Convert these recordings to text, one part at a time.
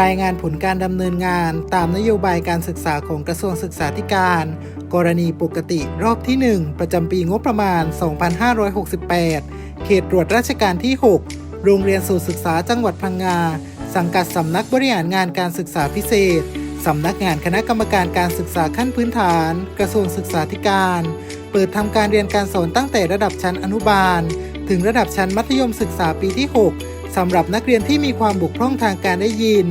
รายงานผลการดำเนินงานตามนโยบายการศึกษาของกระทรวงศึกษาธิการ กรณีปกติรอบที่ 1 ประจำปีงบประมาณ 2568 เขตตรวจราชการที่ 6 โรงเรียนสู่ศึกษาจังหวัดพังงา สังกัดสำนักบริหารงานการศึกษาพิเศษสำนักงานคณะกรรมการการศึกษาขั้นพื้นฐาน กระทรวงศึกษาธิการ เปิดทำการเรียนการสอนตั้งแต่ระดับชั้นอนุบาล ถึงระดับชั้นมัธยมศึกษาปีที่ 6 สำหรับนักเรียนที่มีความบกพร่องทางการได้ยิน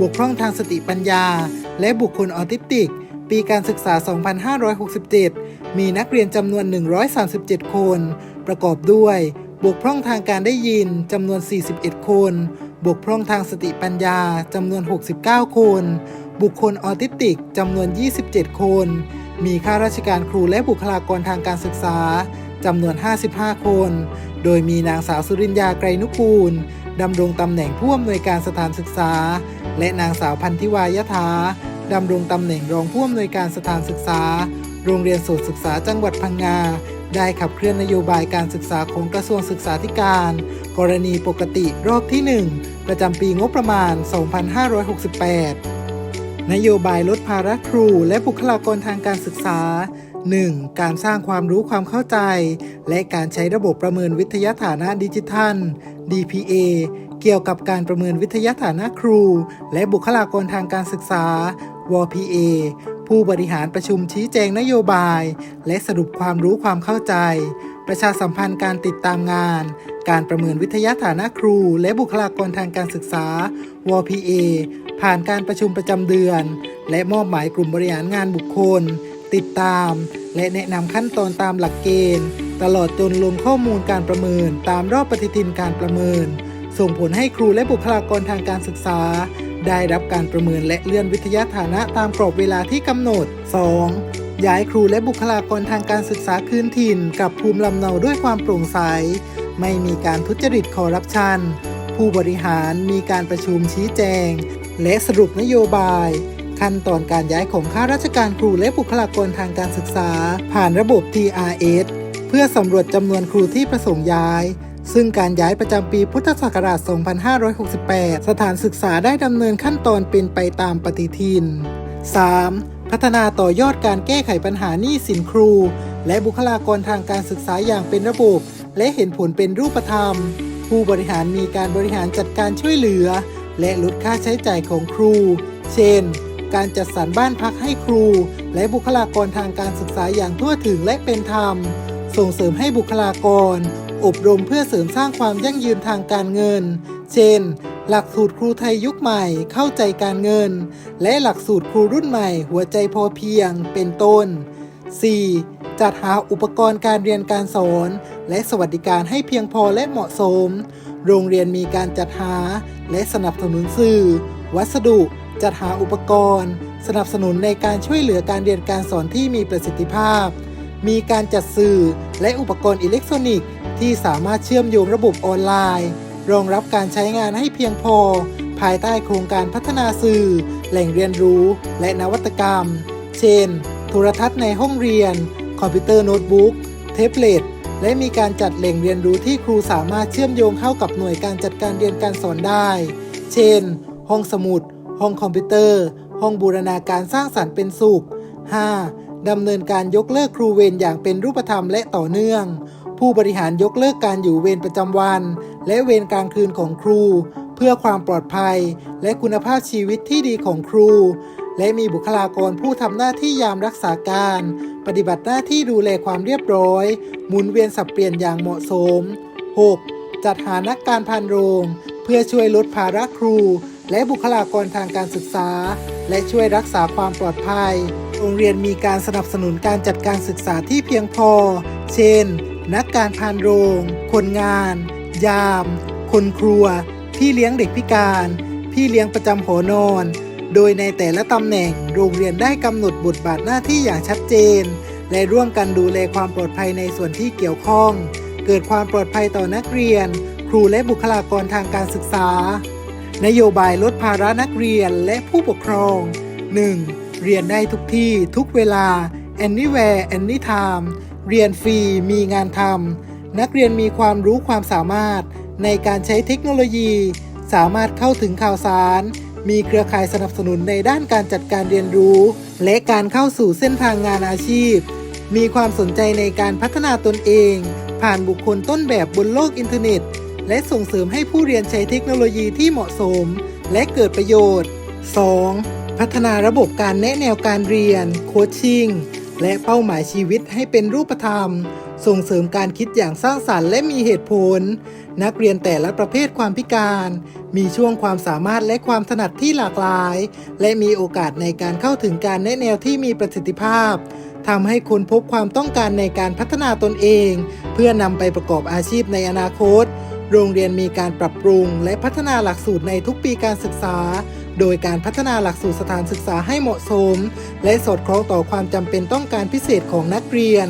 บกพร่องทางสติปัญญา และบุคคลออทิสติก ปีการศึกษา 2567 มีนักเรียนจำนวน 137 คน ประกอบด้วย บกพร่องทางการได้ยินจำนวน 41 คน บกพร่องทางสติปัญญาจำนวน 69 คน บุคคลออทิสติกจำนวน 27 คน มีข้าราชการครูและบุคลากรทางการศึกษา จำนวน 55 คน โดยมีนางสาวสุรินยาไกรนุกูลดำรงตำแหน่งผู้อำนวยการสถานศึกษา และนางสาวพันธิวายถาดำรงตำแหน่งรองผู้อำนวยการสถานศึกษา โรงเรียนโสตศึกษาจังหวัดพังงา ได้ขับเคลื่อนนโยบายการศึกษาของกระทรวงศึกษาธิการ กรณีปกติรอบที่ 1 ประจำปีงบประมาณ 2568 นโยบายลดภาระครูและบุคลากรทางการศึกษา 1. การสร้างความรู้ความเข้าใจ และการใช้ระบบประเมินวิทยาฐานะดิจิทัล DPA เกี่ยวกับการประเมินวิทยาฐานะครู และบุคลากรทางการศึกษา WPA ผู้บริหารประชุมชี้แจงนโยบาย และสรุปความรู้ความเข้าใจ ประชาสัมพันธ์การติดตามงาน การประเมินวิทยาฐานะครู และบุคลากรทางการศึกษา WPA ผ่านการประชุมประจำเดือน และมอบหมายกลุ่มบริหารงานบุคคล ติดตาม และแนะนำขั้นตอนตามหลักเกณฑ์ ตลอดจนลงข้อมูลการประเมิน ตามรอบปฏิทินการประเมิน ส่งผลให้ครูและบุคลากรทางการศึกษา ได้รับการประเมินและเลื่อนวิทยาฐานะตามกรอบเวลาที่กำหนด 2. ย้ายครูและบุคลากรทางการศึกษาคืนถิ่น กับภูมิลำเนาด้วยความโปร่งใส ไม่มีการทุจริตคอร์รัปชันผู้บริหารมีการประชุมชี้แจง และสรุปนโยบาย ขั้นตอนการย้ายของข้าราชการครูและบุคลากรทางการศึกษา ผ่านระบบ TRS เพื่อสำรวจจำนวนครูที่ประสงค์ย้าย ซึ่งการย้ายประจำปีพุทธศักราช 2568 สถานศึกษาได้ดำเนินขั้นตอนเป็นไปตามปฏิทิน 3. พัฒนาต่อยอดการแก้ไขปัญหาหนี้สินครู และบุคลากรทางการศึกษาอย่างเป็นระบบ และเห็นผลเป็นรูปธรรม ผู้บริหารมีการบริหารจัดการช่วยเหลือ และลดค่าใช้จ่ายของครู เช่น การจัดสรรบ้านพักให้ครู และบุคลากรทางการศึกษาอย่างทั่วถึงและเป็นธรรม ส่งเสริมให้บุคลากร อบรมเพื่อเสริมสร้างความยั่งยืนทางการเงิน เช่น หลักสูตรครูไทยยุคใหม่เข้าใจการเงิน และหลักสูตรครูรุ่นใหม่ หัวใจพอเพียง เป็นต้น 4. จัดหาอุปกรณ์การเรียนการสอน และสวัสดิการให้เพียงพอและเหมาะสม โรงเรียนมีการจัดหา และสนับสนุนสื่อ วัสดุ จัดหาอุปกรณ์ สนับสนุนในการช่วยเหลือการเรียนการสอนที่มีประสิทธิภาพ มีการจัดสื่อและอุปกรณ์อิเล็กทรอนิกส์ ที่สามารถเชื่อมโยงระบบออนไลน์ รองรับการใช้งานให้เพียงพอ ภายใต้โครงการพัฒนาสื่อ แหล่งเรียนรู้ และนวัตกรรม เช่น โทรทัศน์ในห้องเรียน คอมพิวเตอร์โน้ตบุ๊กเทบเล็ตและมีการจัดแหล่งเรียนรู้ที่ครูสามารถเชื่อมโยงเข้ากับหน่วยการจัดการเรียนการสอนได้ เช่น ห้องสมุด ห้องคอมพิวเตอร์ ห้องบูรณาการสร้างสรรค์เป็นสุข 5. ดำเนินการยกเลิกครูเวรอย่างเป็นรูปธรรมและต่อเนื่อง ผู้บริหารยกเลิกการอยู่เวรประจำวัน และเวรกลางคืนของครู เพื่อความปลอดภัย และคุณภาพชีวิตที่ดีของครู และมีบุคลากรผู้ทำหน้าที่ยามรักษาการ ปฏิบัติหน้าที่ดูแลความเรียบร้อย หมุนเวียนสับเปลี่ยนอย่างเหมาะสม 6. จัดหานักการพานโรง พื่อช่วยลดภาระครู และบุคลากรทางการศึกษา และช่วยรักษาความปลอดภัย โรงเรียนมีการสนับสนุนการจัดการศึกษาที่เพียงพอ เช่น นักการพานโรง คนงาน ยาม คนครัว พี่เลี้ยงเด็กพิการ พี่เลี้ยงประจำหอนอน โดยในแต่ละตำแหน่ง โรงเรียนได้กำหนดบทบาทหน้าที่อย่างชัดเจน และร่วมกันดูแลความปลอดภัยในส่วนที่เกี่ยวข้อง เกิดความปลอดภัยต่อนักเรียน ครูและบุคลากรทางการศึกษา นโยบายลดภาระนักเรียนและผู้ปกครอง 1. เรียนได้ทุกที่ทุกเวลา anywhere anytime เรียนฟรีมีงานทำนักเรียนมีความรู้ความสามารถ ในการใช้เทคโนโลยี สามารถเข้าถึงข่าวสาร มีเครือข่ายสนับสนุนในด้านการจัดการเรียนรู้ และการเข้าสู่เส้นทางงานอาชีพ มีความสนใจในการพัฒนาตนเอง ผ่านบุคคลต้นแบบบนโลกอินเทอร์เน็ต และส่งเสริมให้ผู้เรียนใช้เทคโนโลยีที่เหมาะสม และเกิดประโยชน์ 2. พัฒนาระบบการแนะแนวการเรียน โคชชิ่ง และเป้าหมายชีวิตให้เป็นรูปธรรม ส่งเสริมการคิดอย่างสร้างสรรค์และมีเหตุผล นักเรียนแต่ละประเภทความพิการ มีช่วงความสามารถและความถนัดที่หลากหลาย และมีโอกาสในการเข้าถึงการแนะแนวที่มีประสิทธิภาพทำให้คนพบความต้องการในการพัฒนาตนเอง เพื่อนำไปประกอบอาชีพในอนาคต โรงเรียนมีการปรับปรุงและพัฒนาหลักสูตรในทุกปีการศึกษา โดยการพัฒนาหลักสูตรสถานศึกษาให้เหมาะสม และสอดคล้องต่อความจำเป็นต้องการพิเศษของนักเรียน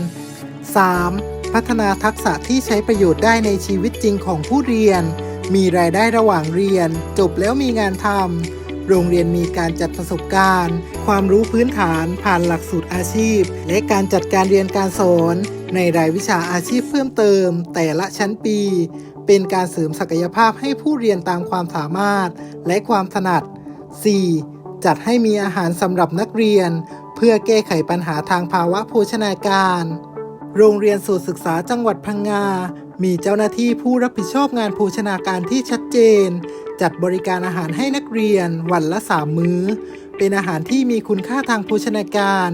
3. พัฒนาทักษะที่ใช้ประโยชน์ได้ในชีวิตจริงของผู้เรียน มีรายได้ระหว่างเรียน จบแล้วมีงานทำ โรงเรียนมีการจัดประสบการณ์ ความรู้พื้นฐานผ่านหลักสูตรอาชีพ และการจัดการเรียนการสอน ในรายวิชาอาชีพเพิ่มเติม แต่ละชั้นปี เป็นการเสริมศักยภาพให้ผู้เรียนตามความสามารถและความถนัด 4. จัดให้มีอาหารสำหรับนักเรียน เพื่อแก้ไขปัญหาทางภาวะโภชนาการ โรงเรียนสูตรศึกษาจังหวัดพังงา มีเจ้าหน้าที่ผู้รับผิดชอบงานโภชนาการที่ชัดเจน จัดบริการอาหารให้นักเรียนวันละ3มื้อ เป็นอาหารที่มีคุณค่าทางโภชนาการ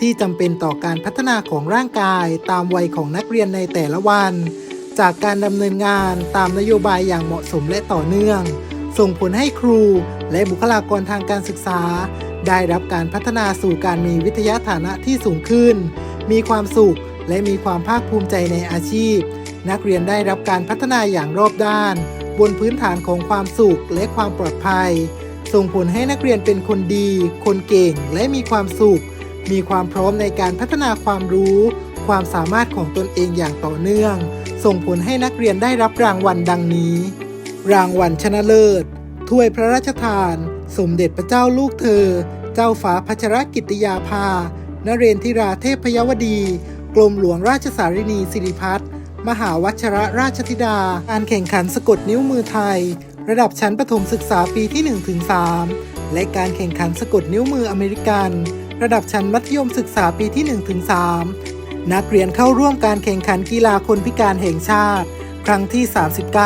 ที่จำเป็นต่อการพัฒนาของร่างกายตามวัยของนักเรียนในแต่ละวัน จากการดำเนินงานตามนโยบายอย่างเหมาะสมและต่อเนื่อง ส่งผลให้ครูและบุคลากรทางการศึกษา ได้รับการพัฒนาสู่การมีวิทยาฐานะที่สูงขึ้น มีความสุขและมีความภาคภูมิใจในอาชีพ นักเรียนได้รับการพัฒนาอย่างรอบด้าน บนพื้นฐานของความสุขและความปลอดภัย ส่งผลให้นักเรียนเป็นคนดี คนเก่งและมีความสุข มีความพร้อมในการพัฒนาความรู้ ความสามารถของตนเองอย่างต่อเนื่อง ส่งผลให้นักเรียนได้รับรางวัลดังนี้ รางวัลชนะเลิศ ถ้วยพระราชทาน สมเด็จพระเจ้าลูกเธอ เจ้าฟ้าพัชรกิติยาภานเรนทิราเทพยวดี กรมหลวงราชสารินีสิริพัฒน์มหาวัชระราชธิดา การแข่งขันสะกดนิ้วมือไทย ระดับชั้นประถมศึกษาปีที่ 1-3 และการแข่งขันสะกดนิ้วมืออเมริกัน ระดับชั้นมัธยมศึกษาปีที่ 1-3 นักเรียนเข้าร่วมการแข่งขันกีฬาคนพิการแห่งชาติ ครั้งที่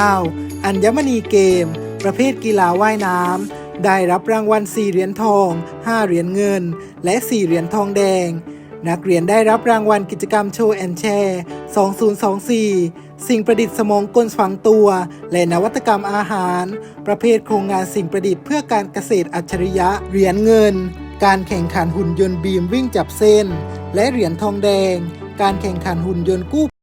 39 อัญมณีเกม ประเภทกีฬาว่ายน้ำ ได้รับรางวัล 4 เหรียญทอง 5 เหรียญเงิน และ 4 เหรียญทองแดง นักเรียนได้รับรางวัลกิจกรรมโชว์แอนแชร์ 2024 สิ่งประดิษฐ์สมองกลฝังตัว และนวัตกรรมอาหาร ประเภทโครงงานสิ่งประดิษฐ์เพื่อการเกษตรอัจฉริยะ เหรียญเงิน การแข่งขันหุ่นยนต์บีมวิ่งจับเส้น และเหรียญทองแดง การแข่งขันหุ่นยนต์กู้